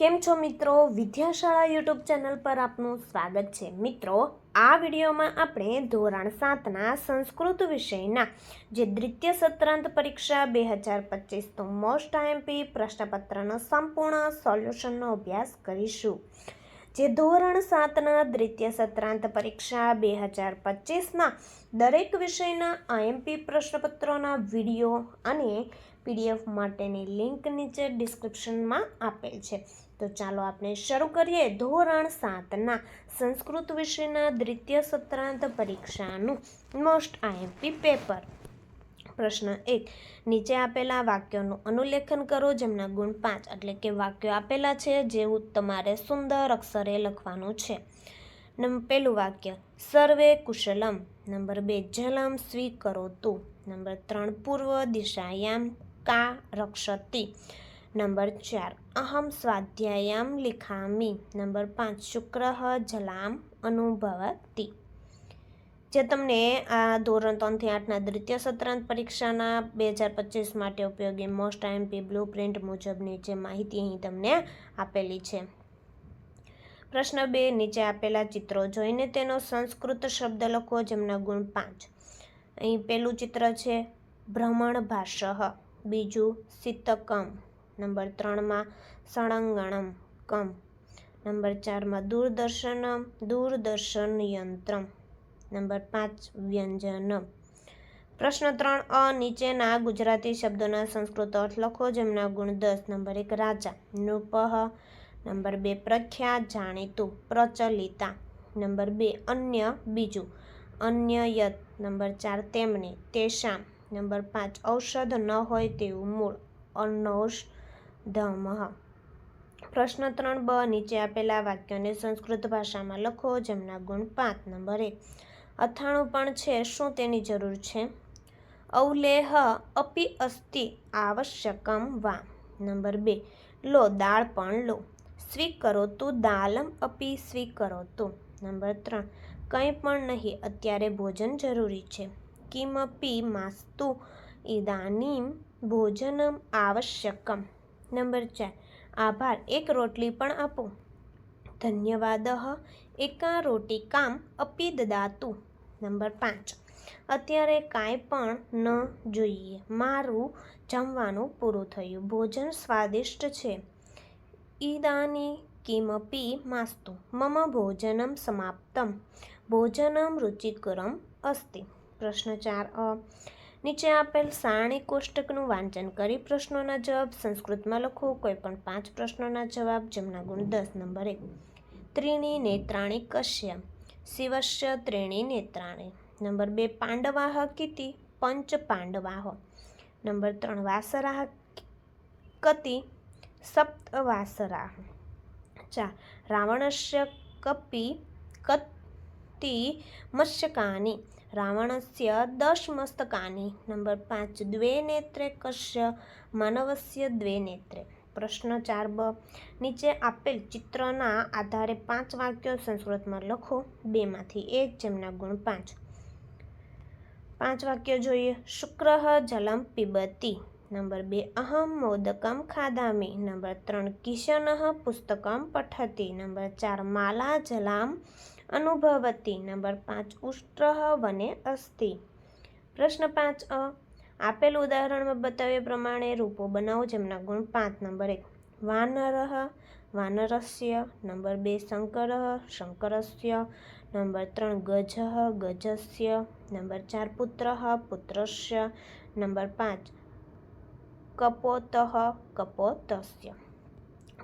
કેમ છો મિત્રો? વિદ્યાશાળા યુટ્યુબ ચેનલ પર આપનું સ્વાગત છે. મિત્રો, આ વિડીયોમાં આપણે ધોરણ સાતના સંસ્કૃત વિષયના જે દ્વિતીય સત્રાંત પરીક્ષા બે હજાર પચીસનો મોસ્ટ આઈએમપી પ્રશ્નપત્રનો સંપૂર્ણ સોલ્યુશનનો અભ્યાસ કરીશું. જે ધોરણ સાતના દ્વિતીય સત્રાંત પરીક્ષા બે હજાર પચીસના દરેક વિષયના આઈએમપી પ્રશ્નપત્રોના વીડિયો અને પીડીએફ માટેની લિંક નીચે ડિસ્ક્રિપ્શનમાં આપેલ છે. તો ચાલો આપણે શરૂ કરીએ ધોરણ સાતના સંસ્કૃત વિષયના દ્વિતીય સત્રાંત પરીક્ષાનું. મોસ્ટ આઈએમપી પેપર પ્રશ્ન એક, નીચે આપેલા વાક્યોનું અનુલેખન કરો જેમના ગુણ પાંચ, એટલે કે વાક્યો આપેલા છે જેવું તમારે સુંદર અક્ષરે લખવાનું છે. નંબર પહેલું વાક્ય, સર્વે કુશલમ. નંબર બે, જલમ સ્વીકરોતુ. નંબર ત્રણ, પૂર્વ દિશાયામ કા રક્ષતી. નંબર ચાર અહમ સ્વાધ્યાયામ લિખામી નંબર પાંચ શુક્ર જલામ અનુભવતી જે તમને આ ધોરણ ત્રણથી આઠના દ્વિતીય સત્રાંત પરીક્ષાના બે હજાર પચીસ માટે ઉપયોગી મોસ્ટ આઈએમપી બ્લુ પ્રિન્ટ મુજબની જે માહિતી અહીં તમને આપેલી છે. પ્રશ્ન બે, નીચે આપેલા ચિત્રો જોઈને તેનો સંસ્કૃત શબ્દ લખો, જેમના ગુણ પાંચ. અહીં પેલું ચિત્ર છે, ભ્રમણ ભાષ બીજું, શીતકમ. નંબર ત્રણમાં સળંગણમ, કમ. નંબર ચારમાં દૂરદર્શનમ દૂરદર્શન યંત્રમ નંબર પાંચ, વ્યંજનમ. પ્રશ્ન ત્રણ, અ નીચેના ગુજરાતી શબ્દોના સંસ્કૃત અર્થ લખો, જેમના ગુણ દસ. નંબર એક, રાજા. નૃપહ નંબર બે પ્રખ્યાત જાણીતું, પ્રચલિતા. નંબર બે, અન્ય, બીજું. અન્યયત. નંબર ચાર તેમણે તેશામ નંબર પાંચ, ઔષધ ન હોય તેવું મૂળ. અનૌષધમઃ પ્રશ્ન ત્રણ, બ નીચે આપેલા વાક્યોને સંસ્કૃત ભાષામાં લખો, જેમના ગુણ પાંચ નંબર. એક અથાણું પણ છે, શું તેની જરૂર છે? અવલેહ અપી અસ્તિ આવશ્યકમ વા. નંબર બે, લો, દાળ પણ લો. સ્વીકરોતુ દાલમ અપી સ્વીકરોતુ નંબર ત્રણ, કંઈ પણ નહીં, અત્યારે ભોજન જરૂરી છે. કિમપી માસ્તુ ઇદાનીમ ભોજનમ આવશ્યકમ. નંબર ચાર. આભાર. એક રોટલી પણ આપો. ધન્યવાદ. એકા રોટિકામ અપી દદાતું નંબર પાંચ. અત્યારે કાંઈ પણ ન જોઈએ. મારું જમવાનું પૂરું થયું. ભોજન સ્વાદિષ્ટ છે. ઈદાની કિમપી માસ્તુ. મમ ભોજનમ સમાપ્તમ. ભોજનમ રુચિકરમ અસ્તિ. પ્રશ્ન ચાર. અ નીચે આપેલ સારણી કોષ્ટકનું વાંચન કરી પ્રશ્નોના જવાબ, સંસ્કૃતમાં લખો કોઈ પણ પાંચ પ્રશ્નોના જવાબ, જેમના ગુણ દસ, નંબર એક. ત્રીણી નેત્રાણી કશ્ય, શિવસ્ય ત્રીણી નેત્રાણી. નંબર બે, પાંડવાહ કિતિ, પંચ પાંડવાહ. નંબર ત્રણ, વાસરાહ કતિ, સપ્ત વાસરાહ. ચાર, રાવણસ્ય કપી, કતિ, મત્સ્યકાની. રાવણસ્ય દશ મસ્તકાની નંબર પાંચ દ્વે નેત્રે કશ્ય માનવસ્ય દ્વે નેત્રે પ્રશ્ન ચાર બ નીચે આપેલ ચિત્રના આધારે પાંચ વાક્યો સંસ્કૃતમાં લખો બેમાંથી એક જેમના ગુણ પાંચ પાંચ વાક્યો જોઈએ। શુક્ર જલમ પીબતી નંબર બે અહમ મોદકમ ખાદામી નંબર ત્રણ કિશન પુસ્તકમ પઠતી નંબર ચાર માલા જલામ અનુભવતી નંબર પાંચ ઉષ્ટ્રહ વને અસ્થિ. પ્રશ્ન પાંચ અ. આપેલ ઉદાહરણમાં બતાવ્યા પ્રમાણે રૂપો બનાવો જેમના ગુણ પાંચ. નંબર એક વાનરહ વાનરસ્ય. નંબર બે, શંકર, શંકરસ્ય. નંબર ત્રણ, ગજ, ગજસ્ય. નંબર ચાર, પુત્ર, પુત્રસ્ય. નંબર પાંચ, કપોત, કપોતસ્ય.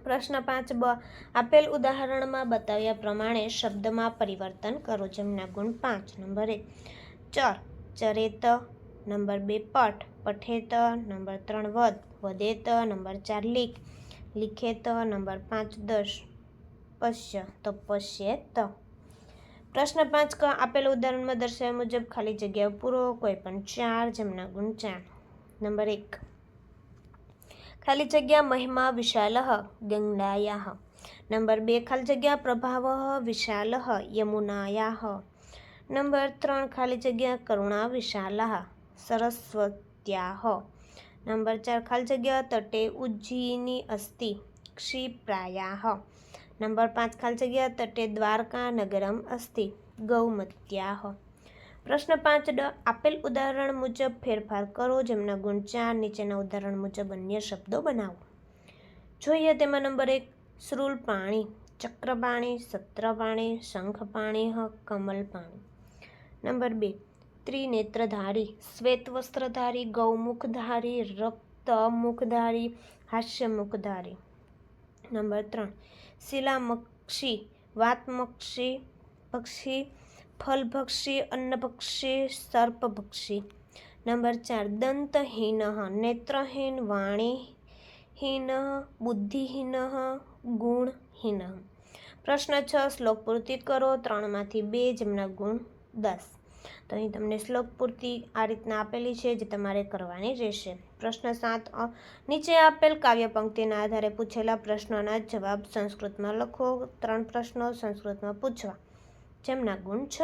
પ્રશ્ન પાંચ બ. આપેલ ઉદાહરણમાં બતાવ્યા પ્રમાણે શબ્દમાં પરિવર્તન કરો જેમના ગુણ પાંચ. નંબર એક ચર ચરેત. નંબર બે, પઠ. પઠેત. નંબર ત્રણ, વદ. વધેત નંબર ચાર લીખ લિખેત. નંબર પાંચ, દશ. પશ્ય. તો પશ્યેત. પ્રશ્ન પાંચ ક. આપેલ ઉદાહરણમાં દર્શાવ્યા મુજબ ખાલી જગ્યાઓ પૂરો, કોઈ પણ ચાર, જેમના ગુણ ચાર. નંબર એક ખાલી જગ્યા મહિમા વિશાલ ગંગાયા નંબર બે, ખાલી જગ્યા પ્રભાવ વિશાલ યમુનાયા. નંબર ત્રણ, ખાલી જગ્યા કરુણા વિશાલ સરસ્વત્યા. નંબર ચાર, ખાલી જગ્યા તટે ઉજ્જીની અસ્થિ ક્ષિપ્રાયાહ નંબર પાંચ, ખાલી જગ્યા તટે દ્વારકા નગરમ અસ્થિ ગૌમત્યાહ પ્રશ્ન પાંચ, ડ. આપેલ ઉદાહરણ મુજબ ફેરફાર કરો જેમના ગુણ ચાર, નીચેના ઉદાહરણ મુજબ અન્ય શબ્દો બનાવો. જોઈએ તેમાં નંબર એક, શ્રુલ પાણી, ચક્રપાણી, સત્રપાણી, શંખપાણી, હ, કમલ પાણી. નંબર બે, ત્રિનેત્રધારી શ્વેત વસ્ત્રધારી ગૌમુખધારી, રક્તમુખધારી, હાસ્યમુખધારી. નંબર ત્રણ, શિલામક્ષી, વાતમક્ષી, પક્ષી ફલભક્ષી, અન્નભક્ષી, સર્પભક્ષી. નંબર ચાર, દંતહીન, નેત્રહીન, વાણીહીન, બુદ્ધિહીન, ગુણહીન. પ્રશ્ન છ, શ્લોક પૂર્તિ કરો. ત્રણમાંથી બે જેમના ગુણ દસ. તો અહીં તમને શ્લોક પૂર્તિ આ રીતના આપેલી છે જે તમારે કરવાની રહેશે. પ્રશ્ન સાત નીચે આપેલ કાવ્ય પંક્તિના આધારે પૂછેલા પ્રશ્નોના જવાબ સંસ્કૃતમાં લખો. ત્રણ પ્રશ્નો સંસ્કૃતમાં પૂછવા. જેમના ગુણ છ.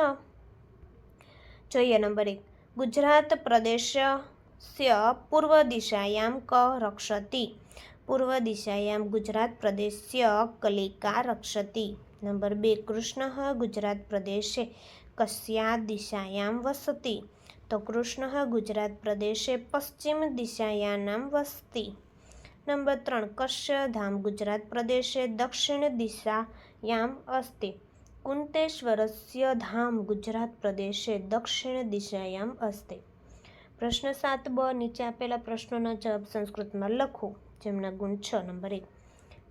જોઈએ નંબર એક. ગુજરાત પ્રદેશસ્ય પૂર્વ દિશાયામ ક રક્ષતી. પૂર્વ દિશાયામ ગુજરાત પ્રદેશસ્ય કલિકા રક્ષતી. નંબર બે. કૃષ્ણ ગુજરાત પ્રદેશે કસ્યા દિશાયામ વસતી. તો કૃષ્ણ ગુજરાત પ્રદેશે પશ્ચિમ દિશાયાનામ વસતી. નંબર ત્રણ. કશ્ય ધામ ગુજરાત પ્રદેશે દક્ષિણ દિશાયામ અસ્તિ કુંતેશ્વરસ્ય ધામ ગુજરાત પ્રદેશે દક્ષિણ દિશાયામ અસ્તે પ્રશ્ન સાત બ નીચે આપેલા પ્રશ્નોના જવાબ સંસ્કૃતમાં લખો જેમના ગુણ છ નંબર એક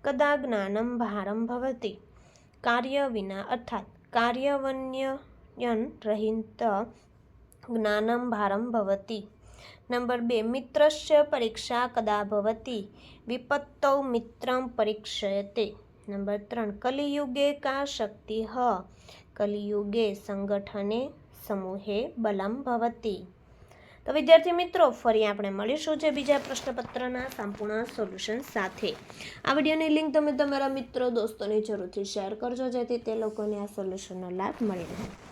કદા જ્ઞાનમ ભારમ ભવતી કાર્ય વિના અર્થાત કાર્યવન્યન રહિત જ્ઞાનમ ભારમ ભવતી નંબર બે મિત્રસ્ય પરીક્ષા કદા ભવતી વિપત્તૌ મિત્રમ પરીક્ષયતે નંબર ત્રણ, કલિયુગે કા શક્તિ હ? કલિયુગે સંગઠને સમૂહે બલમ ભવતી. તો વિદ્યાર્થી મિત્રો, ફરી આપણે મળીશું જે બીજા પ્રશ્નપત્રના સંપૂર્ણ સોલ્યુશન સાથે. આ વિડીયોની લિંક તમે તમારા મિત્રો, દોસ્તોને જરૂરથી શેર કરજો, જેથી તે લોકોને આ સોલ્યુશનનો લાભ મળી રહે.